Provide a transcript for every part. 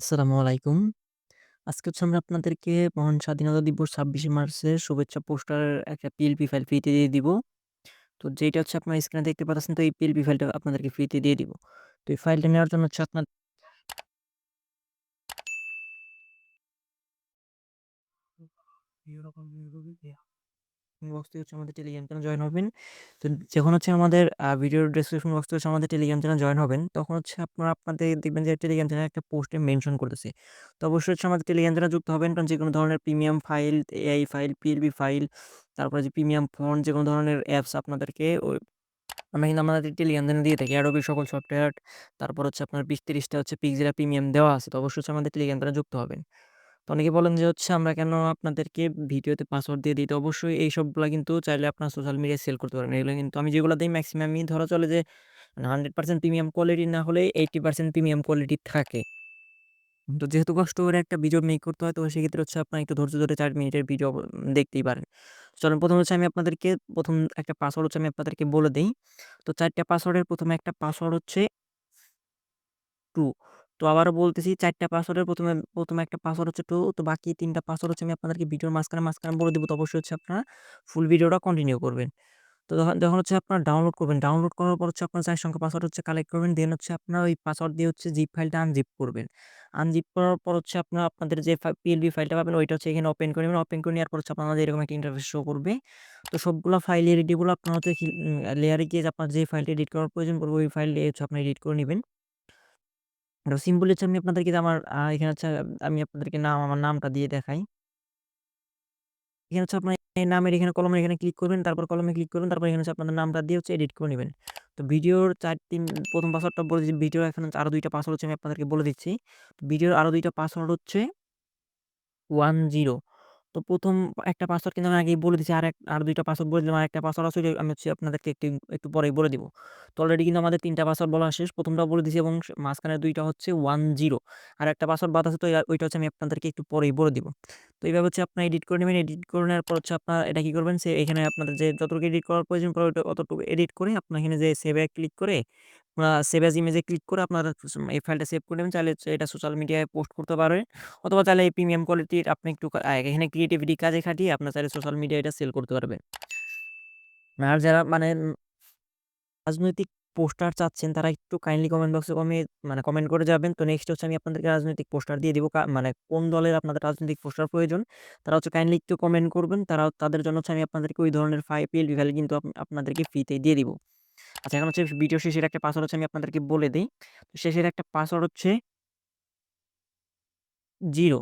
আসসালামু আলাইকুম। আজকে হচ্ছে আমরা আপনাদেরকে মহান স্বাধীনতা দিবস ২৬শে মার্চের শুভেচ্ছা পোস্টারের একটা পিএলপি ফাইল ফ্রিতে দিয়ে দিব। তো যেটা হচ্ছে আপনার স্ক্রিনে দেখতে পাচ্ছেন, তো এই পিএলপি ফাইলটা আপনাদেরকে ফ্রিতে দিয়ে দিব। তো এই ফাইলটা নেওয়ার জন্য হচ্ছে আপনার বক্স থেকে হচ্ছে আমাদের টেলিগ্রাম চ্যানেল জয়েন হবেন। তো যখন হচ্ছে আমাদের ভিডিওর ডেসক্রিপশন বক্স হচ্ছে আমাদের টেলিগ্রাম চ্যানেল জয়েন হবেন, তখন হচ্ছে আপনারা আপনাদের দেখবেন যে টেলিগ্রাম চ্যানেল একটা পোস্টে মেনশন করতেছে। তো অবশ্যই হচ্ছে আমাদের টেলিগ্রাম চ্যানেলে যুক্ত হবেন। কারণ যে কোনো ধরনের premium file, AI file, PLB file, তারপরে যে প্রিমিয়াম ফন্ট যেকোনো ধরনের অ্যাপস আপনাদেরকে ওই আমরা কিন্তু আমাদের টেলিগ্রাম চ্যানেলে দিয়ে থাকি। Adobe সকল সফটওয়্যার, তারপর হচ্ছে আপনার বিশ তিরিশটা হচ্ছে Pixela প্রিমিয়াম দেওয়া আছে। তো অবশ্যই হচ্ছে আমাদের টেলিগ্রাম চ্যানেলে যুক্ত হবেন। তো অনেকে বলেন যে, হচ্ছে আমরা কেন আপনাদেরকে ভিডিওতে পাসওয়ার্ড দিয়ে দিই। তো অবশ্যই এই সবগুলা কিন্তু চাইলে আপনার সোশ্যাল মিডিয়ায় সেল করতে পারেন। এগুলো কিন্তু আমি যেগুলো দেই ম্যাক্সিমামই ধরা চলে যে 100% প্রিমিয়াম কোয়ালিটি না হলে 80% প্রিমিয়াম কোয়ালিটি থাকে। তো যেহেতু কষ্ট করে একটা ভিডিও মেক করতে হয়, তো সেক্ষেত্রে হচ্ছে আপনার একটু ধৈর্য ধরে চার মিনিটের ভিডিও দেখতেই পারেন। চলুন, প্রথম হচ্ছে আমি আপনাদেরকে, প্রথম একটা পাসওয়ার্ড হচ্ছে আমি আপনাদেরকে বলে দিই তো ৪ টা পাসওয়ার্ডের ১ম এ একটা পাসওয়ার্ড হচ্ছে 2 তো আবারও বলতেছি ৪ টা পাসওয়ার্ডের প্রথমে প্রথমে একটা পাসওয়ার্ড হচ্ছে টু তো বাকি ৩ টা পাসওয়ার্ড হচ্ছে আমি আপনাদেরকে ভিডিওর মাঝখানে, মাঝখানে বলে দেবো তো অবশ্যই হচ্ছে আপনারা ফুল ভিডিওটা কন্টিনিউ করবেন। তো যখন হচ্ছে আপনারা ডাউনলোড করবেন, ডাউনলোড করার পর হচ্ছে আপনার চার সংখ্যা পাসওয়ার্ড হচ্ছে কালেক্ট করবেন। দেন হচ্ছে আপনার ওই পাসওয়ার্ড দিয়ে হচ্ছে জিপ ফাইলটা আনজিপ করবেন। আনজিপ করার পর হচ্ছে আপনার আপনাদের যে পিএলবি ফাইলটা পাবেন ওইটা হচ্ছে এখানে ওপেন করে নিবেন। ওপেন করে নেওয়ার পর হচ্ছে আপনাদের এরকম একটা ইন্টারফেস শো করবে। তো সবগুলো ফাইল এডিটেবল আপনার হচ্ছে লেয়ারে গিয়ে আপনার যে ফাইলটা এডিট করার প্রয়োজন পড়বে ওই ফাইল হচ্ছে আপনি এডিট করে নিবেন। তো সিম্পলি হচ্ছে আমি আপনাদেরকে আমার এখানে হচ্ছে, আমি আপনাদেরকে নাম, আমার নামটা দিয়ে দেখাই। এখানে হচ্ছে আপনার এই নামের এখানে কলমের এখানে ক্লিক করবেন। তারপর কলমে ক্লিক করবেন। তারপর এখানে হচ্ছে আপনাদের নামটা দিয়ে হচ্ছে এডিট করে নেবেন তো ভিডিওর ৪ ৩ ১ম পাসওয়ার্ডটা বলে দিচ্ছি। ভিডিওর এখন আরও ২ টা পাসওয়ার্ড হচ্ছে আমি আপনাদেরকে বলে দিচ্ছি। ভিডিওর আরও ২ টা পাসওয়ার্ড হচ্ছে 10 তো ১ম একটা পাসওয়ার্ড কিন্তু আমি আগেই বলে দিছি। আরেক, আর ২ টা পাসওয়ার্ড বলে দিলাম। আরেকটা পাসওয়ার্ড আছে, ওইটা আমি হচ্ছে আপনাদেরকে একটু একটু পরেই বলে দিব। তো অলরেডি কিন্তু আমাদের ৩ টা পাসওয়ার্ড বলা শেষ। ১ম টাও বলে দিছি এবং স, মাঝখানের ২ টা হচ্ছে 10 আরেকটা পাসওয়ার্ড বাদ আছে, তো ওইটা হচ্ছে আমি আপনাদেরকে একটু পরেই বলে দিব। তো এইভাবে হচ্ছে আপনারা এডিট করে নিবেন। এডিট করে নেওয়ার পর হচ্ছে আপনারা এটা কি করবেন, সে, এখানে আপনাদের যে যতটুকু এডিট করার প্রয়োজন পড়ে ওটা অতটুকু এডিট করে আপনার এখানে যে সেভ ক্লিক করে আ সেভ এজ ইমেজে ক্লিক করে আপনারা এই ফাইলটা সেভ করে নেবেন। চাইলে এটা সোশ্যাল মিডিয়ায় পোস্ট করতে পারবেন অথবা চাইলে এই প্রিমিয়াম কোয়ালিটির আপনি একটু এখানে ক্রিয়েটিভিটি কাজে খাটিয়ে আপনার চাইলে সোশ্যাল মিডিয়ায় এটা সেল করতে পারবেন। আর যারা মানে রাজনৈতিক পোস্টার চাচ্ছেন, তারা একটু কাইন্ডলি কমেন্ট বক্সে কমে মানে কমেন্ট করে যাবেন। তো নেক্সট হচ্ছে আমি আপনাদেরকে রাজনৈতিক পোস্টার দিয়ে দিব। মানে কোন দলের আপনাদের রাজনৈতিক পোস্টার প্রয়োজন, তারা হচ্ছে কাইন্ডলি একটু কমেন্ট করবেন। তারা, তাদের জন্য হচ্ছে আমি আপনাদেরকে ওই ধরনের ফাই পিএলপি ফাইল কিন্তু আপনাদেরকে ফ্রিতে দিয়ে দিব। আচ্ছা এখন হচ্ছে ভিডিও শেষের একটা পাসওয়ার্ড হচ্ছে আমি আপনাদেরকে বলে দেই। শেষের একটা পাসওয়ার্ড হচ্ছে জিরো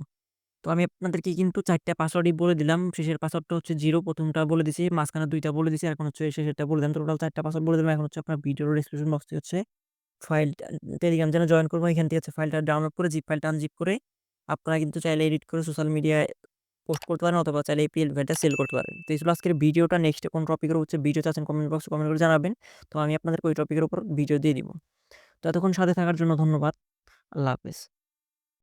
তো আমি আপনাদেরকে কিন্তু চারটা পাসওয়ার্ডই বলে দিলাম। শেষের পাসওয়ার্ডটা হচ্ছে জিরো প্রথমটা বলে দিছি, মাঝখানে দুইটা বলে দিছি। এখন হচ্ছে শেষেরটা বলে দিলাম। টোটাল চারটা পাসওয়ার্ড বলে দিলাম। এখন হচ্ছে আপনার ভিডিওর ডেসক্রিপশন বক্স হচ্ছে ফাইলটা টেলিগ্রাম চ্যানেলে জয়েন করব এখান থেকে হচ্ছে ফাইলটা ডাউনলোড করে জিপ ফাইলটা আনজিপ করে আপনারা কিন্তু চাইলে এডিট করে সোশ্যাল মিডিয়ায় পোস্ট করতে পারেন অথবা চাইলে এই পিএল সেল করতে পারেন। তো এই আজকের ভিডিওটা। নেক্সট কোন টপিকের হচ্ছে ভিডিও চাচ্ছেন কমেন্ট বক্সে কমেন্ট করে জানাবেন। তো আমি আপনাদেরকে ওই টপিকের উপর ভিডিও দিয়ে দিব। তো এতক্ষণ সাথে থাকার জন্য ধন্যবাদ। আল্লাহ হাফেজ।